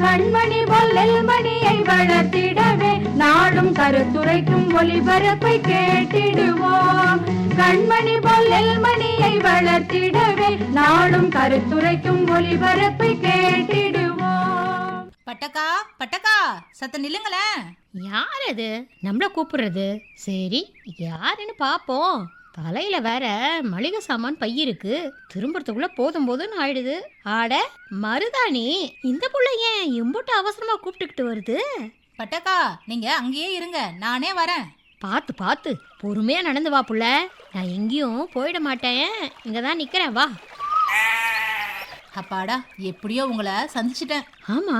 கண்மணி பொல்லல் மணியை வளர்த்திடவே நாடும் கருத்துரைக்கும் ஒளிபரப்பை கேட்டிடுவோம். கண்மணி பொல்லல் மணியை வளர்த்திடவே நாடும் கருத்துரைக்கும் ஒளிபரப்பை கேட்டிடுவோம். பட்டக்கா பட்டக்கா சத்த நில்லுங்களேன். யார் அது? நம்மள கூப்பிடுறது. சரி யாருன்னு பாப்போம். தலையில வேற மளிகை சாமான் பை இருக்கு. திரும்புறதுக்குள்ள போதும் போதும்னு ஆயிடுது. ஆட மருதாணி இந்த புள்ள ஏன் இம்புட்டு அவசரமா கூப்பிட்டுக்கிட்டு வருது? பட்டக்கா நீங்க அங்கேயே இருங்க. நானே வரேன். பார்த்து பார்த்து பொறுமையா நடந்து வா புள்ள. நான் எங்கேயும் போயிட மாட்டேன். இங்க தான் நிக்கிறேன். வா. அப்பாடா எப்படியோ உங்களை சந்திச்சிட்டேன். ஆமா.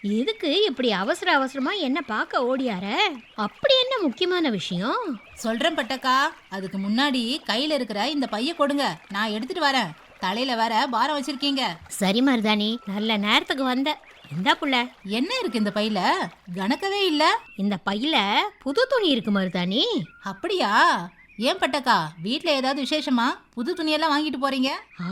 எதுக்கு இப்படி அவசர அவசரமா என்ன பார்க்க ஓடியார? அப்படி என்ன முக்கியமான விஷயம்? சொல்றேன் பட்டக்கா. அதுக்கு முன்னாடி கையில இருக்கிற இந்த பைய கொடுங்க. நான் எடுத்துட்டு வரேன். தலையில வேற பாரம் வச்சிருக்கீங்க. சரி மருதாணி நல்ல நேரத்துக்கு வந்த. இந்தா புள்ள. என்ன இருக்கு இந்த பையில? கணக்கவே இல்ல. இந்த பையில புது துணி இருக்கு மருதாணி. அப்படியா? ஏன் பட்டக்கா? வீட்ல ஏதாவது விசேஷமா? புது துணியெல்லாம் வாங்கிட்டு போறீங்க?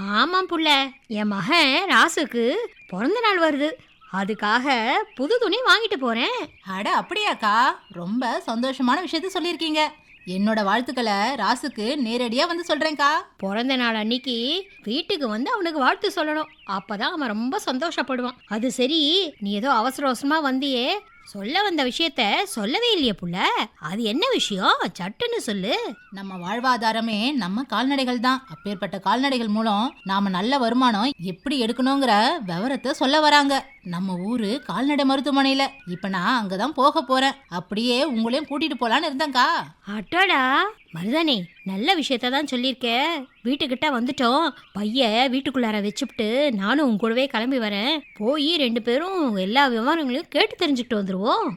ஆமாம் புள்ள. என் மகன் ராசுக்கு பிறந்த நாள் வருது. அதுக்காக புது துணி வாங்கிட்டு போறேன். அட அப்படியாக்கா? ரொம்ப சந்தோஷமான விஷயத்த சொல்லியிருக்கீங்க. என்னோட வாழ்த்துக்களை ராசுக்கு நேரடியா வந்து சொல்றேன்க்கா. பிறந்த நாள் அன்னைக்கு வீட்டுக்கு வந்து அவனுக்கு வாழ்த்து சொல்லணும். அப்பதான் அவன் ரொம்ப சந்தோஷப்படுவான். அது சரி நீ ஏதோ அவசர அவசரமா வந்தியே சொல்ல வந்த விஷயத்த சொல்லவே இல்லையே புள்ள. அது என்ன விஷயம்? சட்டுன்னு சொல்லு. நம்ம வாழ்வாதாரமே நம்ம கால்நடைகள் தான். அப்பேற்பட்ட கால்நடைகள் மூலம் நாம நல்ல வருமானம் எப்படி எடுக்கணுங்கிற விவரத்தை சொல்ல வராங்க. நம்ம ஊரு கால்நடை மருத்துவமனையில. இப்ப நான் அங்கதான் போக போறேன். அப்படியே உங்களையும் கூட்டிட்டு போலான்னு இருந்தேன்க்கா. அட்டாடா மருதானே நல்ல விஷயத்த தான் சொல்லியிருக்க. வீட்டுக்கிட்ட வந்துட்டோம். பைய வீட்டுக்குள்ளார வச்சுப்பிட்டு நானும் உன் கூடவே கிளம்பி வரேன். போய் ரெண்டு பேரும் எல்லா விவரங்களையும் கேட்டு தெரிஞ்சுக்கிட்டு வந்துடுவோம்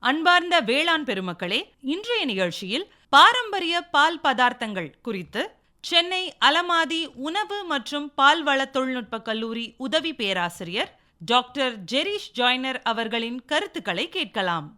அன்பார்ந்த வேளாண் பெருமக்களே இன்றைய நிகழ்ச்சியில் பாரம்பரிய பால் பதார்த்தங்கள் குறித்து சென்னை அலமாதி உணவு மற்றும் பால்வள தொழில்நுட்ப கல்லூரி உதவி பேராசிரியர் டாக்டர் ஜெரீஷ் ஜாய்னர் அவர்களின் கருத்துக்களை கேட்கலாம்.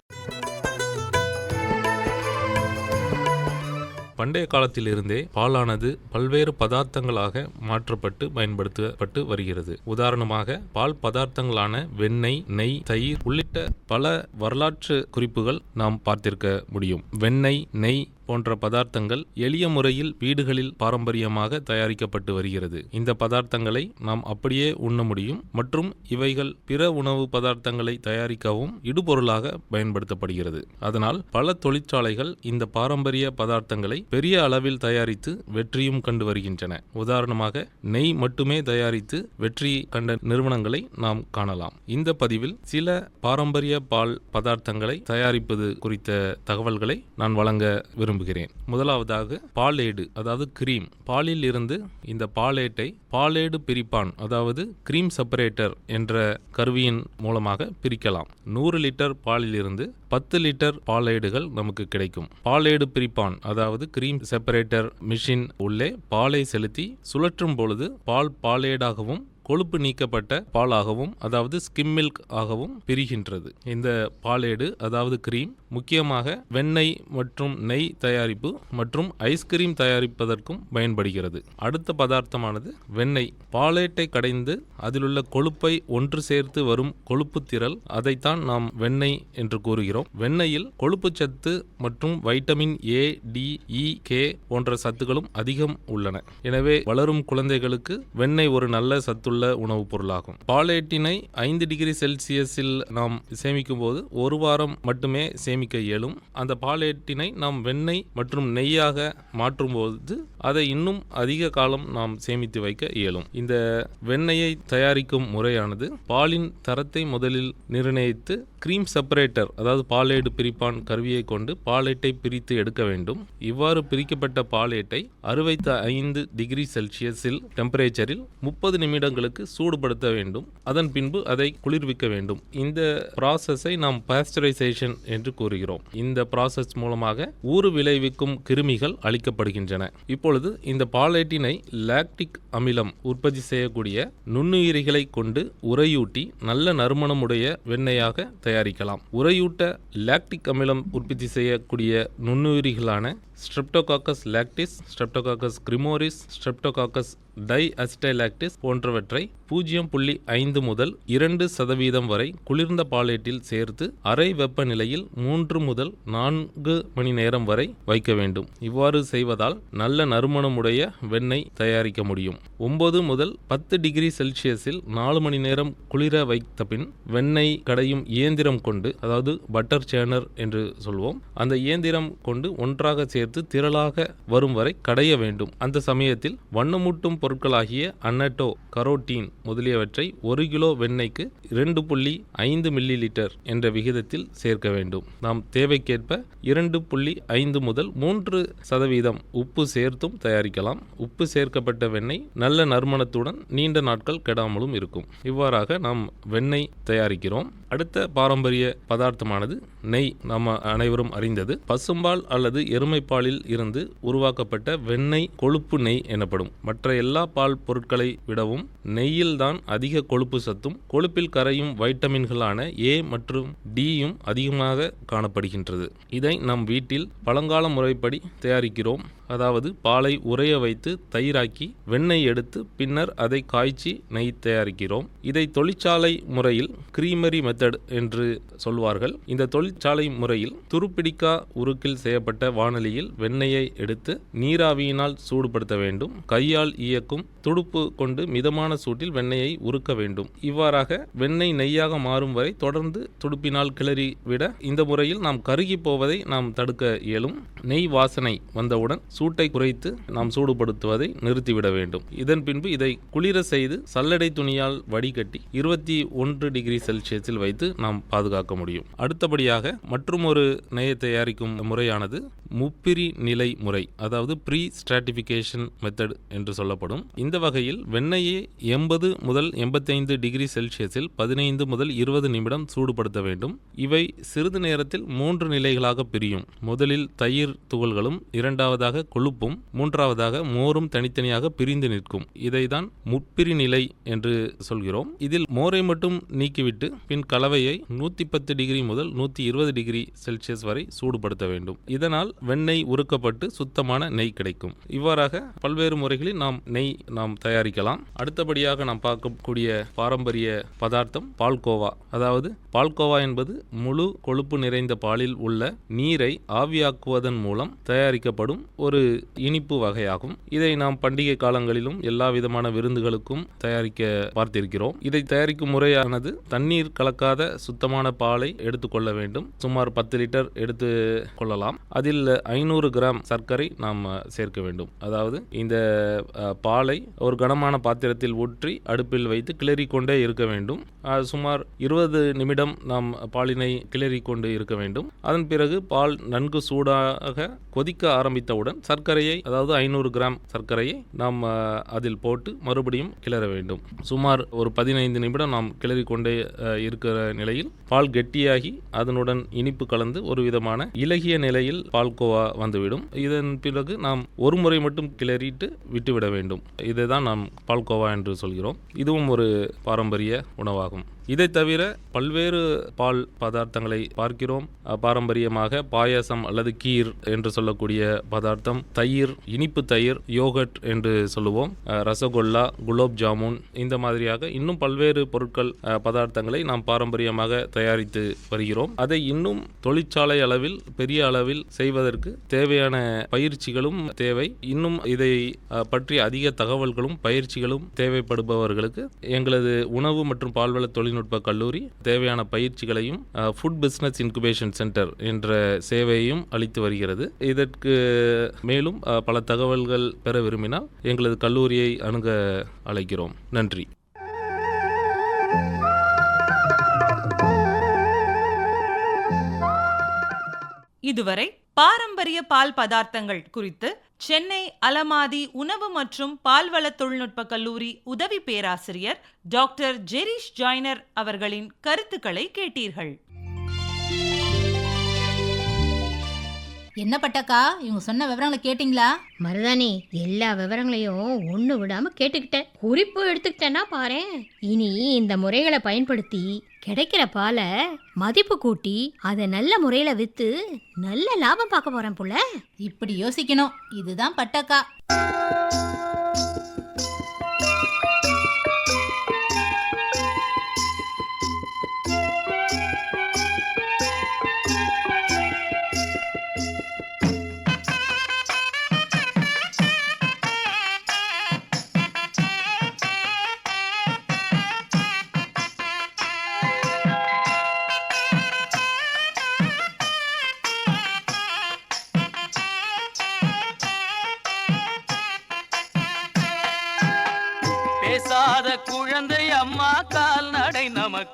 பண்டைய காலத்திலிருந்தே பாலானது பல்வேறு பதார்த்தங்களாக மாற்றப்பட்டு பயன்படுத்தப்பட்டு வருகிறது. உதாரணமாக பால் பதார்த்தங்களான வெண்ணெய் நெய் தயிர் உள்ளிட்ட பல வரலாற்று குறிப்புகள் நாம் பார்த்திருக்க முடியும். வெண்ணெய் நெய் போன்ற பதார்த்தங்கள் எளிய முறையில் வீடுகளில் பாரம்பரியமாக தயாரிக்கப்பட்டு வருகிறது. இந்த பதார்த்தங்களை நாம் அப்படியே உண்ண முடியும் மற்றும் இவைகள் பிற உணவு பதார்த்தங்களை தயாரிக்கவும் இடுபொருளாக பயன்படுத்தப்படுகிறது. அதனால் பல தொழிற்சாலைகள் இந்த பாரம்பரிய பதார்த்தங்களை பெரிய அளவில் தயாரித்து வெற்றியும் கண்டு வருகின்றன. உதாரணமாக நெய் மட்டுமே தயாரித்து வெற்றி கண்ட நிறுவனங்களை நாம் காணலாம். இந்த பதிவில் சில பாரம்பரிய பால் பதார்த்தங்களை தயாரிப்பது குறித்த தகவல்களை நான் வழங்க விரும்புகிறேன். முதலாவதாக பாலேடு அதாவது கிரீம் பாலில் இருந்து இந்த பாலேட்டை பாலேடு பிரிப்பான் அதாவது கிரீம் செப்பரேட்டர் என்ற கருவியின் மூலமாக பிரிக்கலாம். நூறு லிட்டர் பாலிலிருந்து பத்து லிட்டர் பாலேடுகள் நமக்கு கிடைக்கும். பாலேடு பிரிப்பான் அதாவது கிரீம் செப்பரேட்டர் மிஷின் உள்ளே பாலை செலுத்தி சுழற்றும் பொழுது பால் பாலேடாகவும் கொழுப்பு நீக்கப்பட்ட பாலாகவும் அதாவது ஸ்கிம் மில்க் ஆகவும் பிரிகின்றது. இந்த பாலேடு அதாவது கிரீம் முக்கியமாக வெண்ணெய் மற்றும் நெய் தயாரிப்பு மற்றும் ஐஸ்கிரீம் தயாரிப்பதற்கும் பயன்படுகிறது. அடுத்த பதார்த்தமானது வெண்ணெய். பாலேட்டை கடைந்து அதிலுள்ள கொழுப்பை ஒன்று சேர்த்து வரும் கொழுப்பு திரள் அதைத்தான் நாம் வெண்ணெய் என்று கூறுகிறோம். வெண்ணெயில் கொழுப்பு சத்து மற்றும் vitamin A D E K போன்ற சத்துக்களும் அதிகம் உள்ளன. எனவே வளரும் குழந்தைகளுக்கு வெண்ணெய் ஒரு நல்ல சத்துள்ள உணவுப் பொருளாகும். பாலேட்டினை ஐந்து டிகிரி செல்சியஸில் நாம் சேமிக்கும் போது ஒரு வாரம் மட்டுமே சேமிக்க இயலும். அந்த பாலேட்டினை நாம் வெண்ணெய் மற்றும் நெய்யாக மாற்றும் போது அதை இன்னும் அதிக காலம் நாம் சேமித்து வைக்க இயலும். இந்த வெண்ணெயை தயாரிக்கும் முறையானது பாலின் தரத்தை முதலில் நிர்ணயித்து கிரீம் செப்பரேட்டர் அதாவது பாலேடு பிரிப்பான் கருவியை கொண்டு பாலேட்டை பிரித்து எடுக்க வேண்டும். இவ்வாறு பிரிக்கப்பட்ட பாலேட்டை அறுபத்தி ஐந்து டிகிரி செல்சியஸில் டெம்பரேச்சரில் முப்பது நிமிடங்களுக்கு சூடுபடுத்த வேண்டும். அதன் பின்பு அதை குளிர்விக்க வேண்டும். இந்த ப்ராசஸை நாம் பாஸ்டரைசேஷன் என்று கூறுகிறோம். இந்த ப்ராசஸ் மூலமாக ஊறு விளைவிக்கும் கிருமிகள் அளிக்கப்படுகின்றன இப்போ இப்பொழுது இந்த பாலேட்டினை லாக்டிக் அமிலம் உற்பத்தி செய்யக்கூடிய நுண்ணுயிரிகளை கொண்டு உரையூட்டி நல்ல நறுமணமுடைய வெண்ணெயாக தயாரிக்கலாம். உரையூட்ட லாக்டிக் அமிலம் உற்பத்தி செய்யக்கூடிய நுண்ணுயிரிகளான Streptococcus lactis Streptococcus cremoris Streptococcus diacetylactis போன்றவற்றை பூஜ்ஜியம் புள்ளி ஐந்து முதல் இரண்டு சதவீதம் வரை குளிர்ந்த பாலேட்டில் சேர்த்து அறை வெப்பநிலையில் மூன்று முதல் நான்கு மணி நேரம் வரை வைக்க வேண்டும். இவ்வாறு செய்வதால் நல்ல நறுமணமுடைய வெண்ணெய் தயாரிக்க முடியும். ஒன்பது முதல் பத்து டிகிரி செல்சியஸில் நாலு மணி நேரம் குளிர வைத்த பின் வெண்ணெய் கடையும் இயந்திரம் கொண்டு அதாவது பட்டர் சேனர் என்று சொல்வோம் அந்த இயந்திரம் கொண்டு ஒன்றாக சேர்த்து திரளாக வரும் வரை கடைய வேண்டும். அந்த சமயத்தில் வண்ணமூட்டும் பொருட்களாகிய அன்னட்டோ கரோட்டீன் முதலியவற்றை ஒரு கிலோ வெண்ணெய்க்கு இரண்டு புள்ளி ஐந்து மில்லி லிட்டர் என்ற விகிதத்தில் சேர்க்க வேண்டும். நாம் தேவைக்கேற்ப இரண்டு புள்ளி ஐந்து முதல் மூன்று சதவீதம் உப்பு சேர்த்தும் தயாரிக்கலாம். உப்பு சேர்க்கப்பட்ட வெண்ணெய் நல்ல நறுமணத்துடன் நீண்ட நாட்கள் கெடாமலும் இருக்கும். இவ்வாறாக நாம் வெண்ணெய் தயாரிக்கிறோம். அடுத்த பாரம்பரிய பதார்த்தமானது நெய். நம்ம அனைவரும் அறிந்தது பசும்பால் அல்லது எருமைப்பாலில் இருந்து உருவாக்கப்பட்ட வெண்ணெய் கொழுப்பு நெய் எனப்படும். மற்ற எல்லா எல்லா பால் பொருட்களை விடவும் நெய்யில்தான் அதிக கொழுப்பு சத்தும் கொழுப்பில் கரையும் வைட்டமின்களான ஏ மற்றும் டியும் அதிகமாக காணப்படுகின்றது. இதை நம் வீட்டில் பழங்கால முறைப்படி தயாரிக்கிறோம். அதாவது பாலை உறைய வைத்து தயிராக்கி வெண்ணெய் எடுத்து பின்னர் அதை காய்ச்சி நெய் தயாரிக்கிறோம். இதை தொழிற்சாலை முறையில் கிரீமரி மெத்தட் என்று சொல்வார்கள். இந்த தொழிற்சாலை முறையில் துருப்பிடிக்கா உருக்கில் செய்யப்பட்ட வானலியில் வெண்ணெயை எடுத்து நீராவியினால் சூடுபடுத்த வேண்டும். கையால் இயக்கும் துடுப்பு கொண்டு மிதமான சூட்டில் வெண்ணெயை உருக்க வேண்டும். இவ்வாறாக வெண்ணெய் நெய்யாக மாறும் வரை தொடர்ந்து துடுப்பினால் கிளறி விட இந்த முறையில் நாம் கருகி போவதை நாம் தடுக்க இயலும். நெய் வாசனை வந்தவுடன் சூட்டை குறைத்து நாம் சூடுபடுத்துவதை நிறுத்திவிட வேண்டும். இதன் பின்பு இதை குளிர செய்து சல்லடை துணியால் வடிகட்டி இருபத்தி ஒன்று டிகிரி செல்சியஸில் வைத்து நாம் பாதுகாக்க முடியும். அடுத்தபடியாக மற்றும் ஒரு நெய்யை தயாரிக்கும் முறையானது முப்பிரி நிலை முறை அதாவது ப்ரீ ஸ்ட்ராட்டிஃபிகேஷன் மெத்தட் என்று சொல்லப்படும். இந்த வகையில் வெண்ணெயை எண்பது முதல் எண்பத்தைந்து டிகிரி செல்சியஸில் பதினைந்து முதல் இருபது நிமிடம் சூடுபடுத்த வேண்டும். இவை சிறிது நேரத்தில் மூன்று நிலைகளாக பிரியும். முதலில் தயிர் துகள்களும் இரண்டாவதாக கொழுப்பும் மூன்றாவதாக மோரும் தனித்தனியாக பிரிந்து நிற்கும். இதைதான் முப்பிரி நிலை என்று சொல்கிறோம். இதில் மோரை மட்டும் நீக்கிவிட்டு பின் கலவையை நூற்றி பத்து டிகிரி முதல் நூற்றி இருபது டிகிரி செல்சியஸ் வரை சூடுபடுத்த வேண்டும். இதனால் வெண்ணெய் உருக்கப்பட்டு சுத்தமான நெய் கிடைக்கும். இவ்வாறாக பல்வேறு முறைகளில் நாம் நெய் நாம் தயாரிக்கலாம். அடுத்தபடியாக நாம் பார்க்கக்கூடிய பாரம்பரிய பதார்த்தம் பால்கோவா. அதாவது பால்கோவா என்பது முழு கொழுப்பு நிறைந்த பாலில் உள்ள நீரை ஆவியாக்குவதன் மூலம் தயாரிக்கப்படும் ஒரு இனிப்பு வகையாகும். இதை நாம் பண்டிகை காலங்களிலும் எல்லா விதமான விருந்துகளுக்கும் தயாரிக்க பார்த்திருக்கிறோம். இதை தயாரிக்கும் முறையானது தண்ணீர் கலக்காத சுத்தமான பாலை எடுத்துக்கொள்ள வேண்டும். சுமார் பத்து லிட்டர் எடுத்து கொள்ளலாம். அதில் ஐநூறு கிராம் சர்க்கரை நாம் சேர்க்க வேண்டும். அதாவது இந்த பாலை ஒரு கனமான பாத்திரத்தில் ஊற்றி அடுப்பில் வைத்து கிளறி கொண்டே இருக்க வேண்டும். சுமார் இருபது நிமிடம் நாம் பாலினை கிளறி கொண்டு இருக்க வேண்டும். அதன் பிறகு பால் நன்கு சூடாக கொதிக்க ஆரம்பித்தவுடன் சர்க்கரையை அதாவது ஐநூறு கிராம் சர்க்கரையை நாம் அதில் போட்டு மறுபடியும் கிளற வேண்டும். சுமார் ஒரு பதினைந்து நிமிடம் நாம் கிளறி கொண்டே இருக்கிற நிலையில் பால் கெட்டியாகி அதனுடன் இனிப்பு கலந்து ஒரு விதமான இலகிய நிலையில் பால்கோவா வந்துவிடும். இதன் பிறகு நாம் ஒரு முறை மட்டும் கிளறிட்டு விட்டுவிட வேண்டும். இதை தான் நாம் பால்கோவா என்று சொல்கிறோம். இதுவும் ஒரு பாரம்பரிய உணவாகும். இதை தவிர பல்வேறு பால் பதார்த்தங்களை பார்க்கிறோம். பாரம்பரியமாக பாயாசம் அல்லது கீர் என்று சொல்லக்கூடிய பதார்த்தம் தயிர் இனிப்பு தயிர் யோகட் என்று சொல்லுவோம். ரசகுல்லா குலோப் ஜாமுன் இந்த மாதிரியாக இன்னும் பல்வேறு பொருட்கள் பதார்த்தங்களை நாம் பாரம்பரியமாக தயாரித்து வருகிறோம். அதை இன்னும் தொழிற்சாலை அளவில் பெரிய அளவில் செய்வதற்கு தேவையான பயிற்சிகளும் தேவை. இன்னும் இதை பற்றி அதிக தகவல்களும் பயிற்சிகளும் தேவைப்படுபவர்களுக்கு எங்களது உணவு மற்றும் பால்வள தொழில்நுட்ப தொழில்நுட்ப கல்லூரி தேவையான பயிற்சிகளையும் ஃபுட் பிஸ்னஸ் இன்குபேஷன் சென்டர் என்ற சேவையையும் அளித்து வருகிறது. இதற்கு மேலும் பல தகவல்கள் பெற விரும்பினால் எங்களது கல்லூரியை அணுக அழைக்கிறோம். நன்றி. இதுவரை பாரம்பரிய பால் பதார்த்தங்கள் குறித்து சென்னை அலமாதி உணவு மற்றும் பால்வள தொழில்நுட்ப கல்லூரி உதவி பேராசிரியர் டாக்டர் ஜெரிஷ் ஜாய்னர் அவர்களின் கருத்துக்களை கேட்டீர்கள். என்ன பட்டக்கா? இவங்க சொன்ன விவரங்களை கேட்டிங்களா? மருதாணி எல்லா விவரங்களையும் ஒன்று விடாம கேட்டுக்கிட்டேன் குறிப்பு எடுத்துக்கிட்டேன்னா பாரேன் இனி இந்த முறைகளை பயன்படுத்தி கிடைக்கிற பாலை மதிப்பு கூட்டி அதை நல்ல முறையில் விற்று நல்ல லாபம் பார்க்க போறேன் புள்ள இப்படி யோசிக்கணும். இதுதான் பட்டக்கா.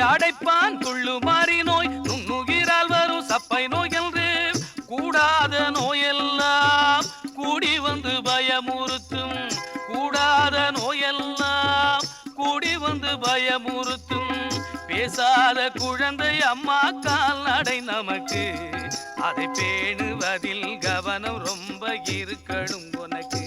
அடைப்பான். துள்ளு மாறி நோய் நுண்ணுகிறால் வரும் சப்பை நோய் என்று கூடாத நோயெல்லாம் கூடி வந்து பயமுறுத்தும். கூடாத நோயெல்லாம் கூடி வந்து பயமுறுத்தும். பேசாத குழந்தை அம்மா கால்நடை நமக்கு. அதை பேணுவதில் கவனம் ரொம்ப இருக்கணும் உனக்கு.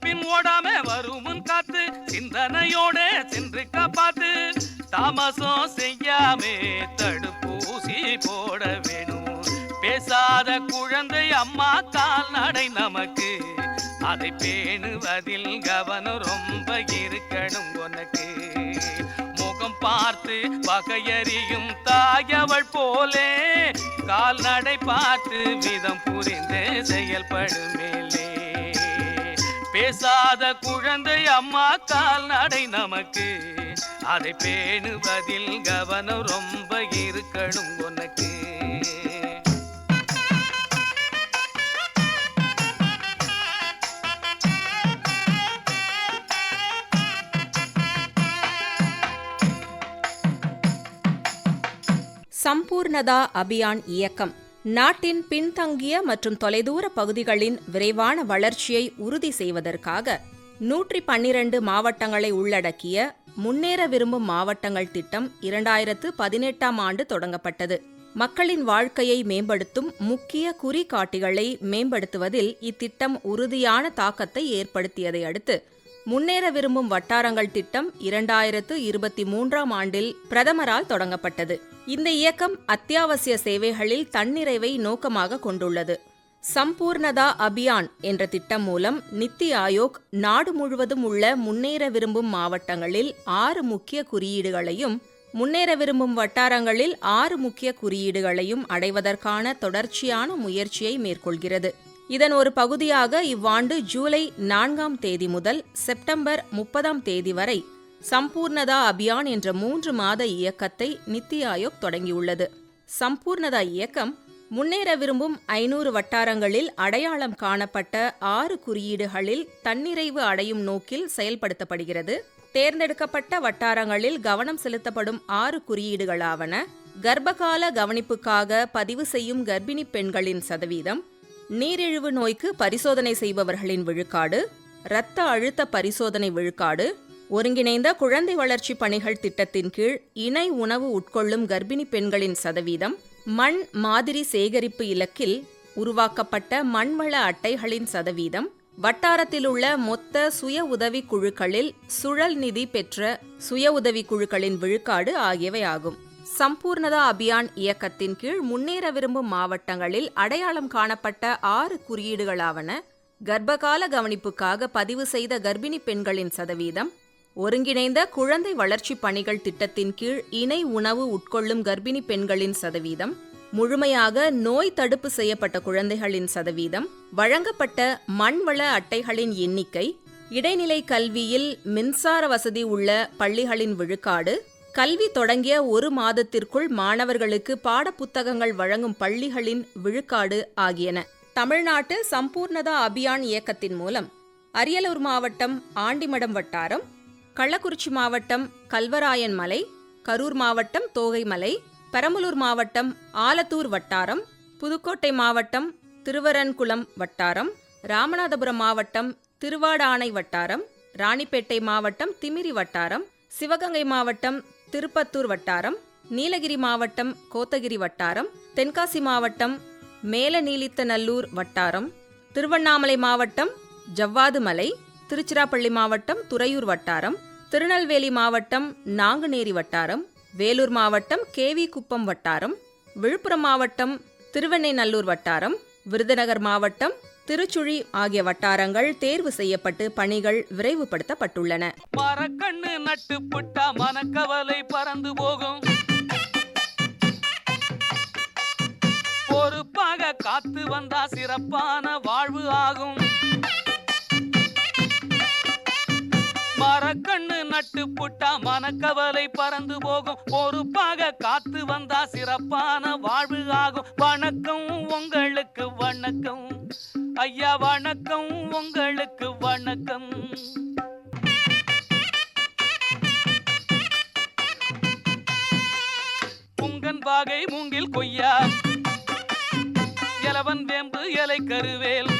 பின் ஓடாம வருமுன் காத்து சிந்தனையோட சென்று காப்பாத்து. தாமசம் செய்யாமே தடுப்பூசி போட வேணும். பேசாத குழந்தை அம்மா கால்நடை நமக்கு. அதை பேணுவதில் கவனம் ரொம்ப இருக்கணும் உனக்கு. முகம் பார்த்து வகையறியும் தாயவள் போலே. கால்நடை பார்த்து விதம் புரிந்து செயல்படும் மேலே. பேசாத குழந்தை அம்மா கால்நடை நமக்கு. அதை பேணுவதில் கவனம் ரொம்ப இருக்கணும் உனக்கு. சம்பூர்ணதா அபியான் இயக்கம். நாட்டின் பின்தங்கிய மற்றும் தொலைதூர பகுதிகளின் விரைவான வளர்ச்சியை உறுதி செய்வதற்காக நூற்றி பன்னிரண்டு மாவட்டங்களை உள்ளடக்கிய முன்னேற விரும்பும் மாவட்டங்கள் திட்டம் இரண்டாயிரத்து பதினெட்டாம் ஆண்டு தொடங்கப்பட்டது. மக்களின் வாழ்க்கையை மேம்படுத்தும் முக்கிய குறிகாட்டிகளை மேம்படுத்துவதில் இத்திட்டம் உறுதியான தாக்கத்தை ஏற்படுத்தியதை அடுத்து முன்னேற விரும்பும் வட்டாரங்கள் திட்டம் இரண்டாயிரத்து இருபத்தி மூன்றாம் ஆண்டில் பிரதமரால் தொடங்கப்பட்டது. இந்த இயக்கம் அத்தியாவசிய சேவைகளில் தன்னிறைவை நோக்கமாக கொண்டுள்ளது. சம்பூர்ணதா அபியான் என்ற திட்டம் மூலம் நித்தி ஆயோக் நாடு முழுவதும் உள்ள முன்னேற விரும்பும் மாவட்டங்களில் ஆறு முக்கிய குறியீடுகளையும் முன்னேற விரும்பும் வட்டாரங்களில் ஆறு முக்கிய குறியீடுகளையும் அடைவதற்கான தொடர்ச்சியான முயற்சியை மேற்கொள்கிறது. இதன் ஒரு பகுதியாக இவ்வாண்டு ஜூலை நான்காம் தேதி முதல் செப்டம்பர் முப்பதாம் தேதி வரை சம்பூர்ணதா அபியான் என்ற மூன்று மாத இயக்கத்தை நித்தி ஆயோக் தொடங்கியுள்ளது. சம்பூர்ணதா இயக்கம் முன்னேற விரும்பும் ஐநூறு வட்டாரங்களில் அடையாளம் காணப்பட்ட ஆறு குறியீடுகளில் தன்னிறைவு அடையும் நோக்கில் செயல்படுத்தப்படுகிறது. தேர்ந்தெடுக்கப்பட்ட வட்டாரங்களில் கவனம் செலுத்தப்படும் ஆறு குறியீடுகளாவன கர்ப்பகால கவனிப்புக்காக பதிவு செய்யும் கர்ப்பிணி பெண்களின் சதவீதம் நீரிழிவு நோய்க்கு பரிசோதனை செய்பவர்களின் விழுக்காடு இரத்த அழுத்த பரிசோதனை விழுக்காடு ஒருங்கிணைந்த குழந்தை வளர்ச்சி பணிகள் திட்டத்தின் கீழ் இணை உணவு உட்கொள்ளும் கர்ப்பிணி பெண்களின் சதவீதம் மண் மாதிரி சேகரிப்பு இலக்கில் உருவாக்கப்பட்ட மண்வள அட்டைகளின் சதவீதம் வட்டாரத்தில் உள்ள மொத்த சுய உதவி குழுக்களில் சுழல் நிதி பெற்ற சுய உதவி குழுக்களின் விழுக்காடு ஆகியவை ஆகும். சம்பூர்ணதா அபியான் இயக்கத்தின் கீழ் முன்னேற விரும்பும் மாவட்டங்களில் அடையாளம் காணப்பட்ட ஆறு குறியீடுகளாவன கர்ப்பகால கவனிப்புக்காக பதிவு செய்த கர்ப்பிணி பெண்களின் சதவீதம் ஒருங்கிணைந்த குழந்தை வளர்ச்சி பணிகள் திட்டத்தின் கீழ் இணை உணவு உட்கொள்ளும் கர்ப்பிணி பெண்களின் சதவீதம் முழுமையாக நோய் தடுப்பு செய்யப்பட்ட குழந்தைகளின் சதவீதம் வழங்கப்பட்ட மண்வள அட்டைகளின் எண்ணிக்கை இடைநிலை கல்வியில் மின்சார வசதி உள்ள பள்ளிகளின் விழுக்காடு கல்வி தொடங்கிய ஒரு மாதத்திற்குள் மாணவர்களுக்கு பாடப்புத்தகங்கள் வழங்கும் பள்ளிகளின் விழுக்காடு ஆகியன. தமிழ்நாட்டு சம்பூர்ணதா அபியான் இயக்கத்தின் மூலம் அரியலூர் மாவட்டம் ஆண்டிமடம் வட்டாரம் கள்ளக்குறிச்சி மாவட்டம் கல்வராயன் மலை கரூர் மாவட்டம் தோகைமலை பெரம்பலூர் மாவட்டம் ஆலத்தூர் வட்டாரம் புதுக்கோட்டை மாவட்டம் திருவரன்குளம் வட்டாரம் ராமநாதபுரம் மாவட்டம் திருவாடானை வட்டாரம் ராணிப்பேட்டை மாவட்டம் திமிரி வட்டாரம் சிவகங்கை மாவட்டம் திருப்பத்தூர் வட்டாரம் நீலகிரி மாவட்டம் கோத்தகிரி வட்டாரம் தென்காசி மாவட்டம் மேலநீலித்தநல்லூர் வட்டாரம் திருவண்ணாமலை மாவட்டம் ஜவ்வாது மலை திருச்சிராப்பள்ளி மாவட்டம் துறையூர் வட்டாரம் திருநெல்வேலி மாவட்டம் நாங்குநேரி வட்டாரம் வேலூர் மாவட்டம் கேவி குப்பம் வட்டாரம் விழுப்புரம் மாவட்டம் திருவெண்ணைநல்லூர் வட்டாரம் விருதுநகர் மாவட்டம் திருச்சுழி ஆகிய வட்டாரங்கள் தேர்வு செய்யப்பட்டு பணிகள் விரைவுபடுத்தப்பட்டுள்ளன. மரக்கண்ணு நட்டு புட்டா மனக்கவலை பறந்து போகும். பொறுப்பாக காத்து வந்தா சிறப்பான வாழ்வு ஆகும். மரக்கண்ணு நட்டு புட்டா மனக்கவலை பறந்து போகும். பொறுப்பாக காத்து வந்தா சிறப்பான வாழ்வு ஆகும். வணக்கம் உங்களுக்கு வணக்கம். ஐயா வணக்கம் உங்களுக்கு வணக்கம். புங்கன் வாகை மூங்கில் கொய்யா. இலவன் வேம்பு இலை கருவேல்.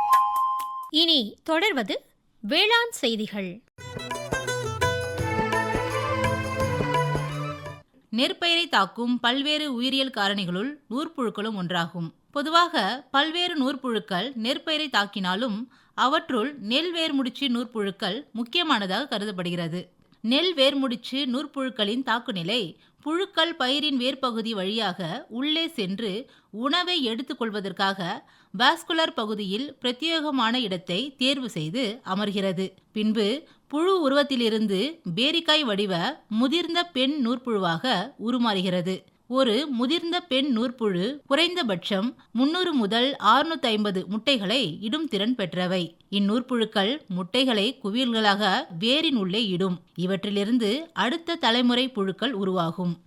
இனி தொடர்வது வேளாண் செய்திகள். நெற்பயிரை தாக்கும் பல்வேறு உயிரியல் காரணிகளுள் நூற்புழுக்களும் ஒன்றாகும். பொதுவாக பல்வேறு நூற்புழுக்கள் நெற்பயிரை தாக்கினாலும் அவற்றுள் நெல் வேர்முடிச்சு நூற்புழுக்கள் முக்கியமானதாக கருதப்படுகிறது. நெல் வேர்முடிச்சு நூற்புழுக்களின் தாக்குநிலை புழுக்கள் பயிரின் வேர்ப்பகுதி வழியாக உள்ளே சென்று உணவை எடுத்துக்கொள்வதற்காக வாஸ்குலர் பகுதியில் பிரத்யேகமான இடத்தை தேர்வு செய்து அமர்கிறது. பின்பு புழு உருவத்திலிருந்து பேரிக்காய் வடிவ முதிர்ந்த பெண் நூற்புழுவாக உருமாறுகிறது. ஒரு முதிர்ந்த பெண் நூற்புழு குறைந்தபட்சம் முன்னூறு முதல் 650 ஐம்பது முட்டைகளை இடும் திறன் பெற்றவை. இந்நூற்புழுக்கள் முட்டைகளை குவியல்களாக வேரின் உள்ளே இடும். இவற்றிலிருந்து அடுத்த தலைமுறை புழுக்கள் உருவாகும்.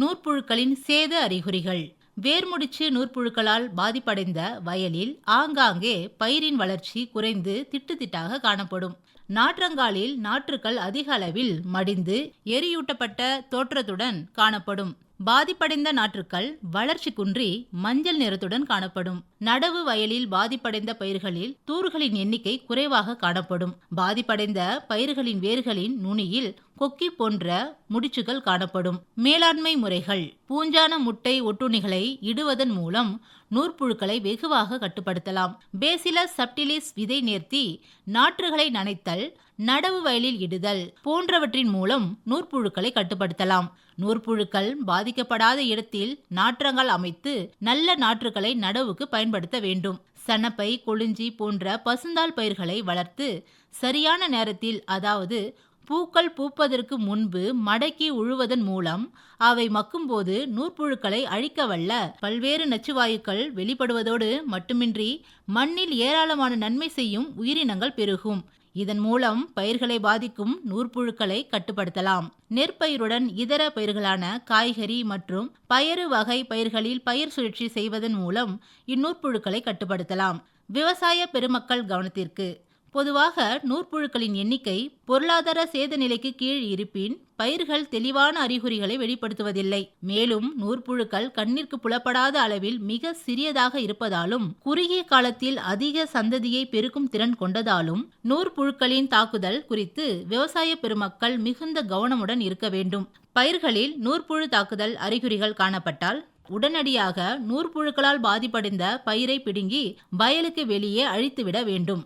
நூற்புழுக்களின் சேத அறிகுறிகள். வேர்முடிச்சு நூற்புழுக்களால் பாதிப்படைந்த வயலில் ஆங்காங்கே பயிரின் வளர்ச்சி குறைந்து திட்டுத்திட்டாக காணப்படும். நாற்றங்காலில் நாற்றுக்கள் அதிக அளவில் மடிந்து எரியூட்டப்பட்ட தோற்றத்துடன் காணப்படும். பாதிப்படைந்த நாற்றுக்கள் வளர்ச்சி குன்றி மஞ்சள் நிறத்துடன் காணப்படும். நடவு வயலில் பாதிப்படைந்த பயிர்களில் தூர்களின் எண்ணிக்கை குறைவாக காணப்படும். பாதிப்படைந்த பயிர்களின் வேர்களின் நுனியில் கொக்கி போன்ற முடிச்சுகள் காணப்படும். மேலாண்மை முறைகள். பூஞ்சான முட்டை ஒட்டுண்ணிகளை இடுவதன் மூலம் நூற்புழுக்களை வெகுவாக கட்டுப்படுத்தலாம். பேசிலஸ் சப்டிலிஸ் விதை நேர்த்தி நாற்றுகளை நனைத்தல் நடவு வயலில் இடுதல் போன்றவற்றின் மூலம் நூற்புழுக்களை கட்டுப்படுத்தலாம். நூற்புழுக்கள் பாதிக்கப்படாத இடத்தில் நாற்றங்கள் அமைத்து நல்ல நாற்றுகளை நடவுக்கு பயன்படுத்த வேண்டும். சனப்பை கொளிஞ்சி போன்ற பசுந்தால் பயிர்களை வளர்த்து சரியான நேரத்தில் அதாவது பூக்கள் பூப்பதற்கு முன்பு மடக்கி உழுவதன் மூலம் அவை மக்கும்போது நூற்புழுக்களை அழிக்க வல்ல பல்வேறு நச்சுவாயுக்கள் வெளிப்படுவதோடு மட்டுமின்றி மண்ணில் ஏராளமான நன்மை செய்யும் உயிரினங்கள் பெருகும். இதன் மூலம் பயிர்களை பாதிக்கும் நூற்புழுக்களை கட்டுப்படுத்தலாம். நெற்பயிருடன் இதர பயிர்களான காய்கறி மற்றும் பயறு வகை பயிர்களில் பயிர் சுழற்சி செய்வதன் மூலம் இந்நூற்புழுக்களை கட்டுப்படுத்தலாம். விவசாய பெருமக்கள் கவனத்திற்கு பொதுவாக நூற்புழுக்களின் எண்ணிக்கை பொருளாதார சேத நிலைக்கு கீழ் இருப்பின் பயிர்கள் தெளிவான அறிகுறிகளை வெளிப்படுத்துவதில்லை. மேலும் நூற்புழுக்கள் கண்ணிற்கு புலப்படாத அளவில் மிக சிறியதாக இருப்பதாலும் குறுகிய காலத்தில் அதிக சந்ததியை பெருக்கும் திறன் கொண்டதாலும் நூற்புழுக்களின் தாக்குதல் குறித்து விவசாய பெருமக்கள் மிகுந்த கவனமுடன் இருக்க வேண்டும். பயிர்களில் நூற்புழு தாக்குதல் அறிகுறிகள் காணப்பட்டால் உடனடியாக நூற்புழுக்களால் பாதிப்படைந்த பயிரை பிடுங்கி வயலுக்கு வெளியே அழித்துவிட வேண்டும்.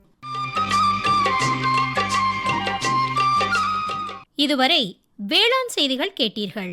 இதுவரை வேளாண் செய்திகள் கேட்டீர்கள்.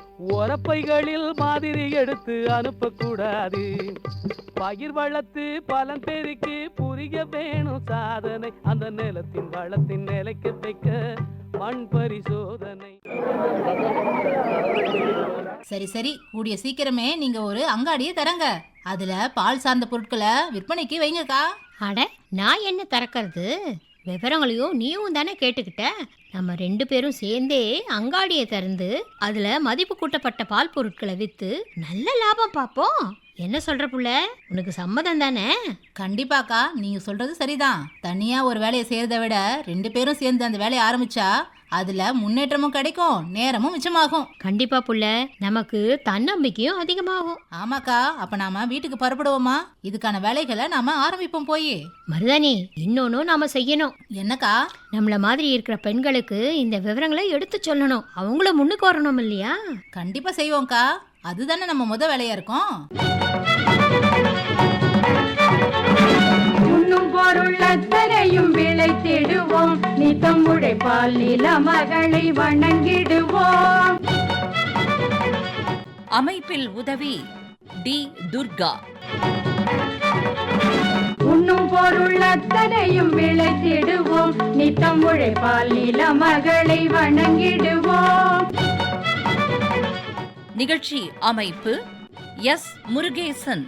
உரப்பைகளில் மாதிரி எடுத்து அனுப்பக்கூடாது. பயிர் வளர்த்து பலன் பெருக்கி புரிய வேணும் சாதனை. அந்த நிலத்தின் வளத்தின் நிலைக்க வைக்க மண் பரிசோதனை. சரி சரி. கூடிய சீக்கிரமே நீங்க ஒரு அங்காடியை தரங்க. அதுல பால் சார்ந்த பொருட்களை விற்பனைக்கு வைங்கக்கா. அட நான் என்ன திறக்கிறது விவரங்களையும் நீயும் தானே கேட்டுக்கிட்ட? நம்ம ரெண்டு பேரும் சேர்ந்தே அங்காடியை திறந்து அதில் மதிப்பு கூட்டப்பட்ட பால் பொருட்களை விற்று நல்ல லாபம் பார்ப்போம். என்ன சொல்ற புள்ள? உனக்கு சம்மதம் தானே? கண்டிப்பாக்கா நீங்க சொல்றது சரிதான். தனியா ஒரு வேலையை செய்யறதை விட ரெண்டு பேரும் சேர்ந்து அந்த வேலையை ஆரம்பிச்சா அதுல முன்னேற்றமும் கிடைக்கும் நேரமும் மிச்சமாகும். கண்டிப்பா புள்ள. நமக்கு தன்னம்பிக்கையும் அதிகமாகும். ஆமாக்கா அப்ப நாம வீட்டுக்கு புறப்படுவோமா? இதுக்கான வேலைகளை நாம ஆரம்பிப்போம் போய். மருதானி இன்னொன்னும் நாம செய்யணும். என்னக்கா? நம்மள மாதிரி இருக்கிற பெண்களுக்கு இந்த விவரங்களை எடுத்து சொல்லணும். அவங்களும் முன்னுக்கு வரணும் இல்லையா? கண்டிப்பா செய்வோம்க்கா. அதுதானே நம்ம முத வேலையா இருக்கும்? அத்தனையும் விளைத்திடுவோம். நித்தம் உழைப்பால் நில மகளை வணங்கிடுவோம். அமைப்பில் உதவி டி துர்கா. உண்ணும் பொருள் அத்தனையும் விளைத்திடுவோம். நித்தம் உழைப்பால் நில மகளை வணங்கிடுவோம். நிகழ்ச்சி அமைப்பு எஸ் முருகேசன்.